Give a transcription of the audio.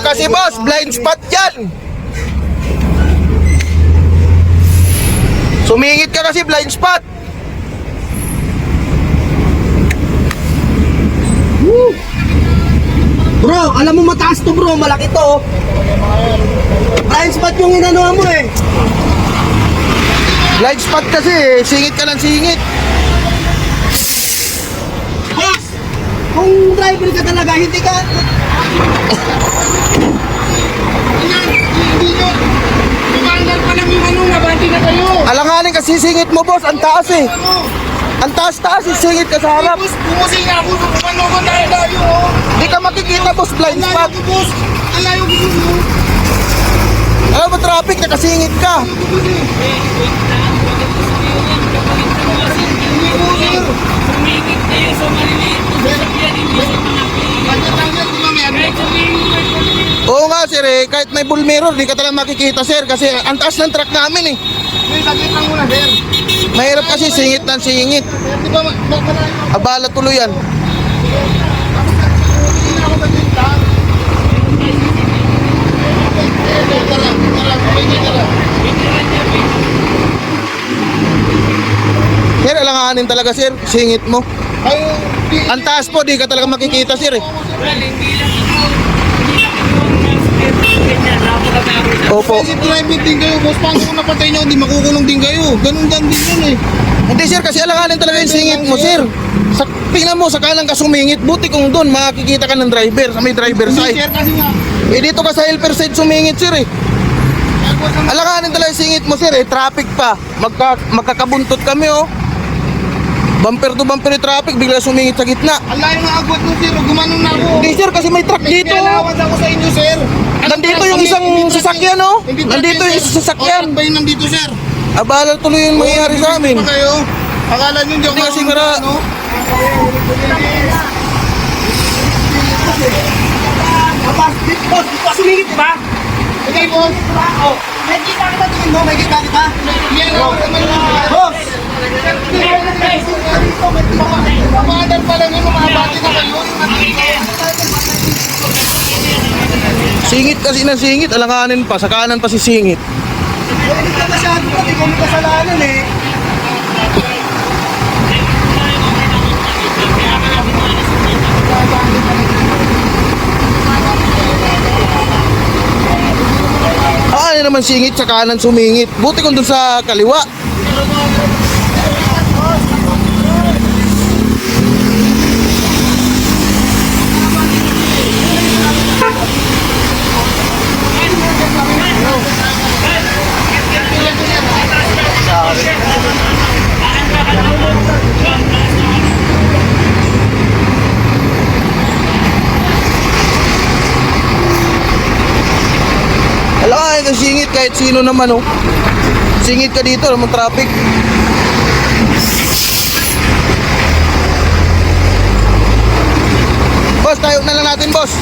ka kasi boss, blind spot yan. Sumingit ka kasi blind spot. Bro, alam mo mataas to bro, malaki to. oh. Blind spot yung inano mo eh. Blind spot kasi eh, singit ka ng singit. Boss! Kung driver ka talaga, hindi ka... Alanganin kasi singit mo boss, ang taas eh. Ang taas-taas, eh, singit ka sa harap. Bumusing nga po kung ano ko tayo layo. Hindi ka makikita boss, blind spot. layo ko, boss. Ang layo ko, boss. Alam mo traffic, nakasingit ka. Sumingit kayo sa maliliit na sasakyan, hindi sa malaki. Pagkatanggal ko mamaya. Kahit sumingit may maliliit. Oo nga sir eh, kahit may bull mirror, di ka talaga makikita sir kasi ang taas ng truck namin eh. May sakit lang muna, sir. Mahirap kasi singit ng singit. Sir, di ba. Abala tuloy yan. Sir, alanganin talaga sir, singit mo. Ang taas po, di ka talaga makikita sir eh. Well, hindi lang ito. Hindi lang ito ang nasa ganyan. Napakadami na. Opo. Kasi private din kayo, boss. Paano kung napatay nyo, di makukulong din kayo. Ganun din din yun eh. Hindi sir, kasi alanganin talaga yung singit mo sir. Sa, tingnan mo, sa kanan ka sumingit, buti kung doon makikita ka ng driver, sa may driver Hindi, side. sir, kasi nga. Eh dito ka sa helper side sumingit sir eh. Alanganin talaga yung singit mo sir eh, traffic pa. Magka, magkakabuntot kami oh. Bumper to bumper yung traffic, bigla sumingit sa gitna. Ang layo ng agwat nung sir, gumanon na ako. Hindi sir, kasi may truck dito. kinalawas ako sa inyo, sir. Nandito yung isang sasakyan oh. Nandito yung isang sasakyan. Ba yung nandito, sir? Abala tuloy yung mangyayari sa amin. Pa kayo? Akala nyo hindi ako kasi mara- ano? Abas, dit, boss, di pa sumingit, di ba? Hindi, boss. Oh, may kita kita tingin mo, may kita kita. Yan ako naman yung Boss! Singit kasi ng singit, alanganin pa, sa kanan pa si singit. Hindi ka masyado pa, di ko may kasalanan eh. Ah, ano naman singit, sa kanan sumingit. Buti kung dun sa kaliwa. Alanganin ng singit kahit sino naman oh. Singit ka dito, naman traffic. Boss, tayo na lang natin, boss.